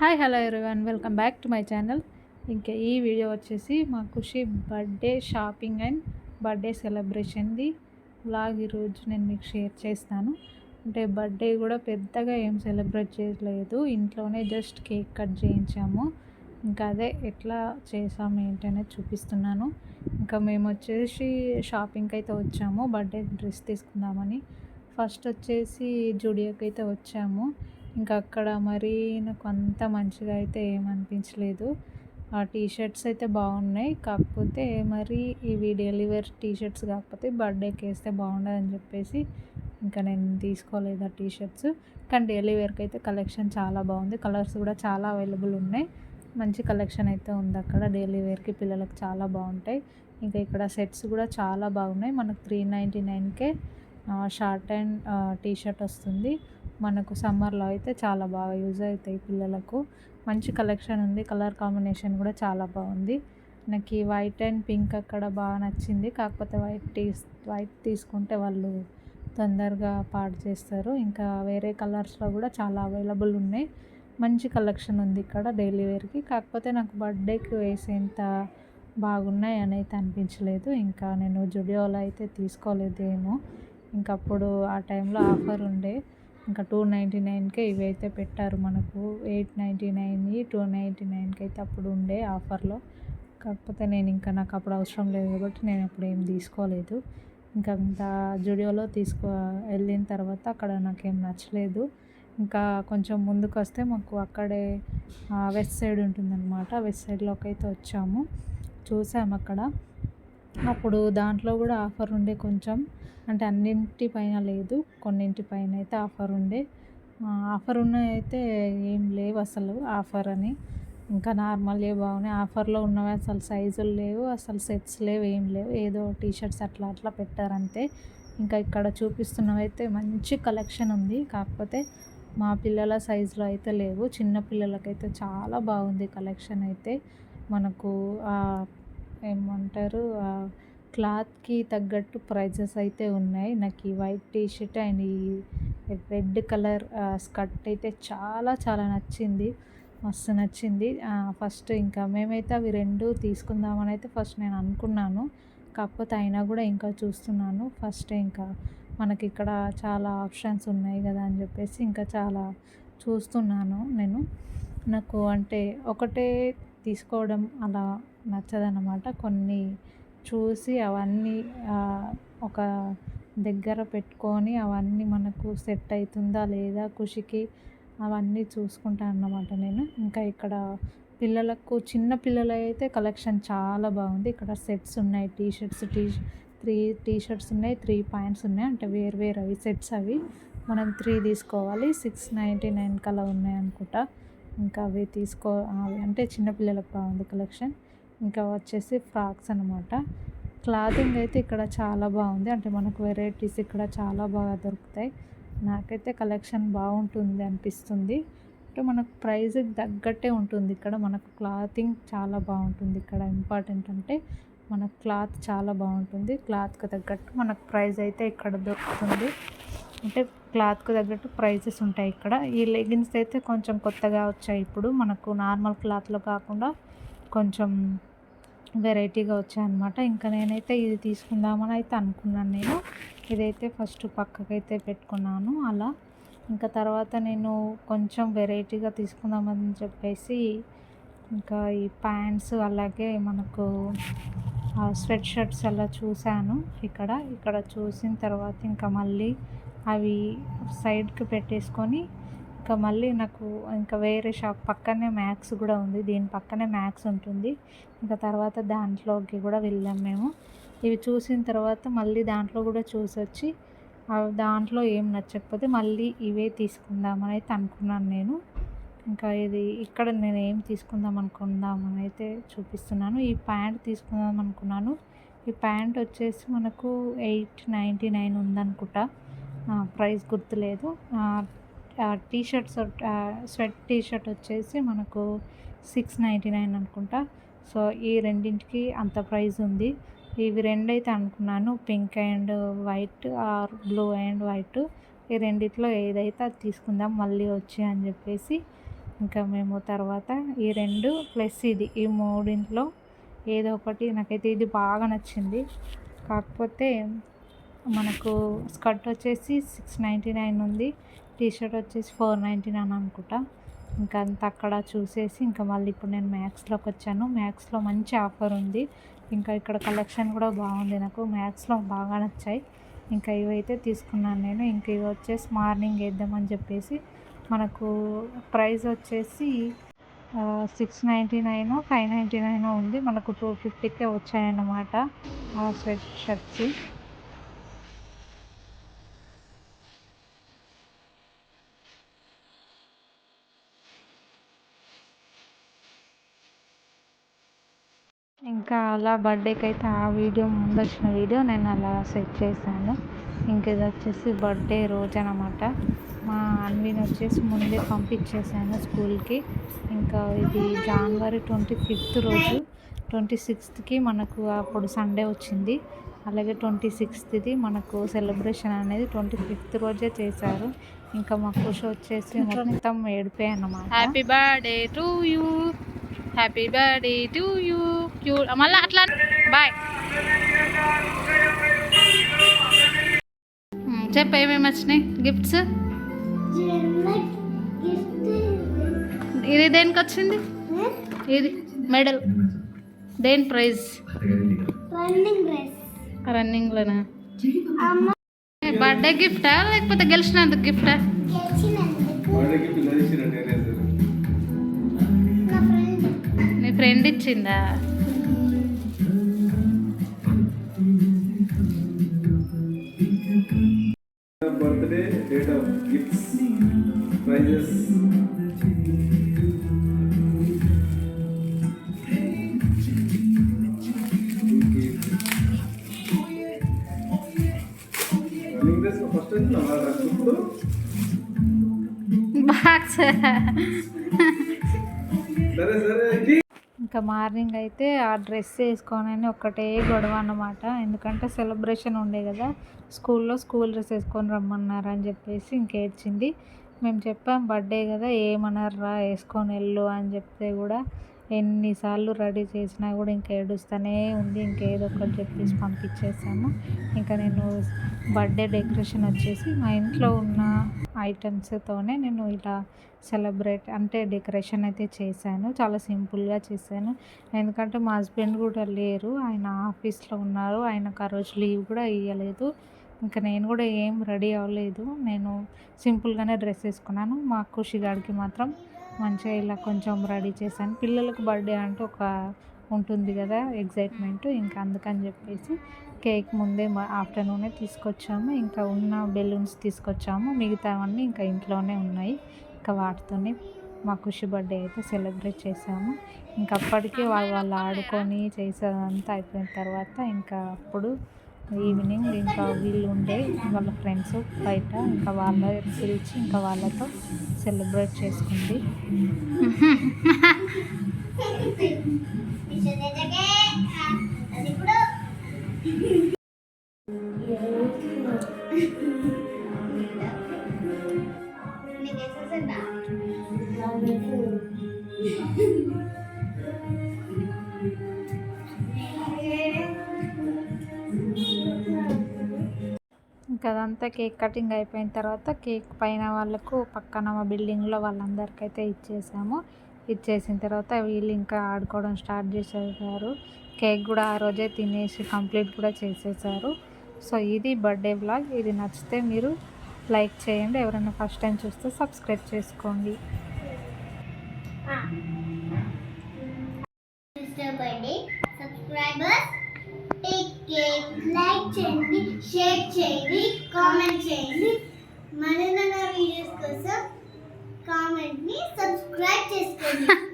Hi hello everyone welcome back to my channel ఇంకా ఈ video వచ్చేసి మా Khushi birthday shopping and birthday సెలబ్రేషన్ది vlog ఈరోజు నేను మీకు షేర్ చేస్తాను. అంటే బర్త్డే కూడా పెద్దగా ఏం సెలబ్రేట్ చేయలేదు. ఇంట్లోనే జస్ట్ కేక్ కట్ చేయించాము. ఇంకా అదే ఎట్లా చేసాము ఏంటనేది చూపిస్తున్నాను. ఇంకా మేము వచ్చేసి షాపింగ్కి అయితే వచ్చాము. బర్త్డే డ్రెస్ తీసుకుందామని. ఫస్ట్ వచ్చేసి జుడియోకి అయితే వచ్చాము. ఇంకా అక్కడ మరి నాకు అంత మంచిగా అయితే ఏమనిపించలేదు ఆ టీ షర్ట్స్ అయితే బాగున్నాయి. కాకపోతే మరి ఇవి డెలివర్ టీ షర్ట్స్ కాకపోతే బర్త్డేకి వేస్తే బాగుండదని చెప్పేసి ఇంకా నేను తీసుకోలేదు ఆ టీ షర్ట్స్ కానీ డైలీ వేర్కి అయితే కలెక్షన్ చాలా బాగుంది. కలర్స్ కూడా చాలా అవైలబుల్ ఉన్నాయి. మంచి కలెక్షన్ అయితే ఉంది అక్కడ. డైలీ వేర్కి పిల్లలకు చాలా బాగుంటాయి. ఇంకా ఇక్కడ సెట్స్ కూడా చాలా బాగున్నాయి. మనకు త్రీ నైంటీ నైన్కే షార్ట్ అండ్ టీ షర్ట్ వస్తుంది. మనకు సమ్మర్లో అయితే చాలా బాగా యూజ్ అవుతాయి పిల్లలకు. మంచి కలెక్షన్ ఉంది. కలర్ కాంబినేషన్ కూడా చాలా బాగుంది. నాకు ఈ వైట్ అండ్ పింక్ అక్కడ బాగా నచ్చింది. కాకపోతే వైట్ తీస్ వైట్ తీసుకుంటే వాళ్ళు తొందరగా పాడు చేస్తారు. ఇంకా వేరే కలర్స్లో కూడా చాలా అవైలబుల్ ఉన్నాయి. మంచి కలెక్షన్ ఉంది ఇక్కడ డైలీ వేర్కి. కాకపోతే నాకు బర్త్డేకి వేసేంత బాగున్నాయి అని అయితే అనిపించలేదు. ఇంకా నేను జుడియోలో అయితే తీసుకోలేదేమో. ఇంకప్పుడు ఆ టైంలో ఆఫర్ ఉండే. ఇంకా టూ నైంటీ నైన్కే ఇవి అయితే పెట్టారు మనకు. Eight ninety nine two ninety నైన్కి అయితే అప్పుడు ఉండే ఆఫర్లో. కాకపోతే నేను ఇంకా నాకు అప్పుడు అవసరం లేదు కాబట్టి నేను అప్పుడు ఏం తీసుకోలేదు. ఇంకా అంత జుడియోలో తీసుకో వెళ్ళిన తర్వాత అక్కడ నాకేం నచ్చలేదు. ఇంకా కొంచెం ముందుకు వస్తే మాకు అక్కడే వెస్ట్ సైడ్ ఉంటుందన్నమాట. వెస్ట్ సైడ్లోకి అయితే వచ్చాము. చూసాము అక్కడ. అప్పుడు దాంట్లో కూడా ఆఫర్ ఉండే కొంచెం. అంటే అన్నింటి పైన లేదు కొన్నింటి పైన అయితే ఆఫర్ ఉండే. ఆఫర్ ఉన్నవి అయితే ఏం లేవు అసలు ఆఫర్ అని. ఇంకా నార్మల్గా బాగున్నాయి. ఆఫర్లో ఉన్నవి అసలు సైజులు లేవు అసలు సెట్స్ లేవు ఏం లేవు. ఏదో టీషర్ట్స్ అట్లా అట్లా పెట్టారంతే. ఇంకా ఇక్కడ చూపిస్తున్నవి అయితే మంచి కలెక్షన్ ఉంది. కాకపోతే మా పిల్లల సైజులో అయితే లేవు. చిన్న పిల్లలకైతే చాలా బాగుంది కలెక్షన్ అయితే. మనకు ఏమంటారు క్లాత్కి తగ్గట్టు ప్రైజెస్ అయితే ఉన్నాయి. నాకు ఈ వైట్ టీ షర్ట్ అండ్ ఈ రెడ్ కలర్ స్కర్ట్ అయితే చాలా చాలా నచ్చింది. మస్తు నచ్చింది. ఫస్ట్ ఇంకా మేమైతే అవి రెండు తీసుకుందామని అయితే ఫస్ట్ నేను అనుకున్నాను. కాకపోతే అయినా కూడా ఇంకా చూస్తున్నాను. ఫస్ట్ ఇంకా మనకి ఇక్కడ చాలా ఆప్షన్స్ ఉన్నాయి కదా అని చెప్పేసి ఇంకా చాలా చూస్తున్నాను నేను. నాకు అంటే ఒకటే తీసుకోవడం అలా నచ్చదన్నమాట. కొన్ని చూసి అవన్నీ ఒక దగ్గర పెట్టుకొని అవన్నీ మనకు సెట్ అవుతుందా లేదా ఖుషికి అవన్నీ చూసుకుంటాను అన్నమాట నేను. ఇంకా ఇక్కడ పిల్లలకు చిన్న పిల్లలు అయితే కలెక్షన్ చాలా బాగుంది. ఇక్కడ సెట్స్ ఉన్నాయి T shirts T three T shirts ఉన్నాయి త్రీ పాయింట్స్ ఉన్నాయి. అంటే వేరు వేరు అవి సెట్స్ అవి మనం త్రీ తీసుకోవాలి. సిక్స్ నైంటీ నైన్ కలా ఉన్నాయి అనుకుంటా. ఇంకా అవి తీసుకో అంటే చిన్నపిల్లలకు బాగుంది కలెక్షన్. ఇంకా వచ్చేసి ఫ్రాక్స్ అనమాట క్లాతింగ్ అయితే ఇక్కడ చాలా బాగుంది. అంటే మనకు వెరైటీస్ ఇక్కడ చాలా బాగా దొరుకుతాయి. నాకైతే కలెక్షన్ బాగుంటుంది అనిపిస్తుంది. అంటే మనకు ప్రైజ్కి తగ్గట్టే ఉంటుంది. ఇక్కడ మనకు క్లాతింగ్ చాలా బాగుంటుంది. ఇక్కడ ఇంపార్టెంట్ అంటే మనకు క్లాత్ చాలా బాగుంటుంది. క్లాత్కి తగ్గట్టు మనకు ప్రైస్ అయితే ఇక్కడ దొరుకుతుంది. అంటే క్లాత్కి తగ్గట్టు ప్రైజెస్ ఉంటాయి ఇక్కడ. ఈ లెగిన్స్ అయితే కొంచెం కొత్తగా వచ్చాయి ఇప్పుడు. మనకు నార్మల్ క్లాత్లో కాకుండా కొంచెం వెరైటీగా వచ్చాయన్నమాట. ఇంకా నేనైతే ఇది తీసుకుందామని అయితే అనుకున్నాను నేను. ఇదైతే ఫస్ట్ పక్కకైతే పెట్టుకున్నాను అలా. ఇంకా తర్వాత నేను కొంచెం వెరైటీగా తీసుకుందామని చెప్పేసి ఇంకా ఈ ప్యాంట్స్ అలాగే మనకు స్వెట్ షర్ట్స్ అలా చూశాను ఇక్కడ. ఇక్కడ చూసిన తర్వాత ఇంకా మళ్ళీ అవి సైడ్కి పెట్టేసుకొని ఇంకా మళ్ళీ నాకు ఇంకా వేరే షాప్ పక్కనే మ్యాక్స్ కూడా ఉంది. దీని పక్కనే మ్యాక్స్ ఉంటుంది. ఇంకా తర్వాత దాంట్లోకి కూడా వెళ్ళాం మేము. ఇవి చూసిన తర్వాత మళ్ళీ దాంట్లో కూడా చూసి వచ్చి దాంట్లో ఏం నచ్చకపోతే మళ్ళీ ఇవే తీసుకుందామని అయితే అనుకున్నాను నేను. ఇంకా ఇది ఇక్కడ నేను ఏం తీసుకుందాం అనుకుందామని అయితే చూపిస్తున్నాను. ఈ ప్యాంట్ తీసుకుందాం అనుకున్నాను. ఈ ప్యాంట్ వచ్చేసి మనకు ఎయిట్ నైంటీ నైన్ ఉందనుకుంటా. ప్రైస్ గుర్తులేదు. T shirts sweat T shirt వచ్చేసి మనకు సిక్స్ నైంటీ నైన్ అనుకుంటా. సో ఈ రెండింటికి అంత ప్రైస్ ఉంది. ఇవి రెండు అయితే అనుకున్నాను. Pink and white or blue and white. ఈ రెండిట్లో ఏదైతే అది తీసుకుందాం మళ్ళీ వచ్చి అని చెప్పేసి ఇంకా మేము తర్వాత ఈ రెండు ప్లస్ ఇది ఈ మూడింట్లో ఏదో ఒకటి నాకైతే ఇది బాగా నచ్చింది. కాకపోతే మనకు స్కర్ట్ వచ్చేసి సిక్స్ నైంటీ నైన్ ఉంది. టీ షర్ట్ వచ్చేసి ఫోర్ నైంటీ నైన్ అనుకుంటా. ఇంకా అంత అక్కడ చూసేసి ఇంకా మళ్ళీ ఇప్పుడు నేను మ్యాక్స్లోకి వచ్చాను. మ్యాక్స్లో మంచి ఆఫర్ ఉంది. ఇంకా ఇక్కడ కలెక్షన్ కూడా బాగుంది నాకు. మ్యాక్స్లో బాగా నచ్చాయి. ఇంకా ఇవైతే తీసుకున్నాను నేను. ఇంకా ఇవి వచ్చేసి మార్నింగ్ వేద్దామని చెప్పేసి మనకు ప్రైస్ వచ్చేసి six ninety nine five ninety nine ఉంది. మనకు టూ ఫిఫ్టీకే వచ్చాయన్నమాట ఆ స్వెట్ షర్ట్స్. ఇంకా అలా బర్త్డేకి అయితే ఆ వీడియో ముందు వచ్చిన వీడియో నేను అలా సెట్ చేశాను. ఇంక ఇది వచ్చేసి బర్త్డే రోజు అనమాట మా అన్విని వచ్చేసి ముందే పంపించేసాను స్కూల్కి. ఇంకా ఇది జనవరి ట్వంటీ ఫిఫ్త్ రోజు ట్వంటీ సిక్స్త్కి మనకు అప్పుడు సండే వచ్చింది. అలాగే ట్వంటీ సిక్స్త్ది మనకు సెలబ్రేషన్ అనేది ట్వంటీ ఫిఫ్త్ రోజే చేశారు. ఇంకా మా కృషి వచ్చేసి మొత్తం ఏడిపోయి అన్నమాట. Happy birthday to you. Happy birthday to you. Queue మళ్ళీ అట్లా బాయ్ చెప్పు ఏమేమి వచ్చినాయి? గిఫ్ట్స్ ఇది దేనికి వచ్చింది? ఇది మెడల్ దేని ప్రైజ్ రన్నింగ్లోనా బర్త్డే గిఫ్టా లేకపోతే గెలిచినందుకు గిఫ్టా నీ ఫ్రెండ్ ఇచ్చిందా? ఇంకా మార్నింగ్ అయితే ఆ డ్రెస్ వేసుకొని ఒకటే గొడవ అన్నమాట. ఎందుకంటే సెలబ్రేషన్ ఉండే కదా స్కూల్లో స్కూల్ డ్రెస్ వేసుకొని రమ్మన్నారు అని చెప్పేసి ఇంకేడ్చింది. మేము చెప్పాం బర్త్డే కదా ఏమన్నారా వేసుకొని వెళ్ళు అని చెప్తే కూడా ఎన్నిసార్లు రెడీ చేసినా కూడా ఇంకా ఏడుస్తూనే ఉంది. ఇంకేదో ఒకటి చెప్పేసి పంపించేసాము ఇంకా నేను బర్త్డే డెకరేషన్ వచ్చేసి మా ఇంట్లో ఉన్న ఐటమ్స్తోనే నేను ఇలా సెలబ్రేట్ అంటే డెకరేషన్ అయితే చేశాను. చాలా సింపుల్గా చేశాను. ఎందుకంటే మా హస్బెండ్ కూడా లేరు. ఆయన ఆఫీస్లో ఉన్నారు. ఆయనకు ఆ రోజు లీవ్ కూడా ఇవ్వలేదు ఇంకా నేను కూడా ఏం రెడీ అవ్వలేదు. నేను సింపుల్గానే డ్రెస్ వేసుకున్నాను. మా ఖుషిగాడికి మాత్రం మంచిగా ఇలా కొంచెం రెడీ చేశాను. పిల్లలకు బర్త్డే అంటే ఒక ఉంటుంది కదా ఎగ్జైట్మెంట్ ఇంకా అందుకని చెప్పేసి కేక్ ముందే ఆఫ్టర్నూనే తీసుకొచ్చాము. ఇంకా ఉన్న బెలూన్స్ తీసుకొచ్చాము. మిగతావన్నీ ఇంకా ఇంట్లోనే ఉన్నాయి. ఇంకా వాటితోనే మా ఖుషి బర్త్డే అయితే సెలబ్రేట్ చేసాము ఇంకా అప్పటికి వాళ్ళు వాళ్ళు ఆడుకొని చేసేదంతా అయిపోయిన తర్వాత ఇంకా అప్పుడు ఈవినింగ్ ఇంకా వీళ్ళు ఉండే వాళ్ళ ఫ్రెండ్స్ బయట ఇంకా వాళ్ళ పిలిచి ఇంకా వాళ్ళతో సెలబ్రేట్ చేసుకుంది. అది ఇప్పుడు ఇంకా అదంతా కేక్ కటింగ్ అయిపోయిన తర్వాత కేక్ పైన వాళ్ళకు పక్కన మా బిల్డింగ్లో వాళ్ళందరికైతే ఇచ్చేసాము. ఇచ్చేసిన తర్వాత వీళ్ళు ఇంకా ఆడుకోవడం స్టార్ట్ చేసేసారు. కేక్ కూడా ఆ రోజే తినేసి కంప్లీట్ కూడా చేసేసారు. సో ఇది బర్త్డే బ్లాగ్ ఇది నచ్చితే మీరు లైక్ చేయండి. ఎవరైనా ఫస్ట్ టైం చూస్తే సబ్స్క్రైబ్ చేసుకోండి. సబ్స్క్రైబర్స్. టేక్ కేర్ లైక్ చేయండి షేర్ చేయండి కామెంట్ చేయండి. మరిన్ని వీడియోస్ కోసం కామెంట్ని సబ్స్క్రైబ్ చేసుకోండి.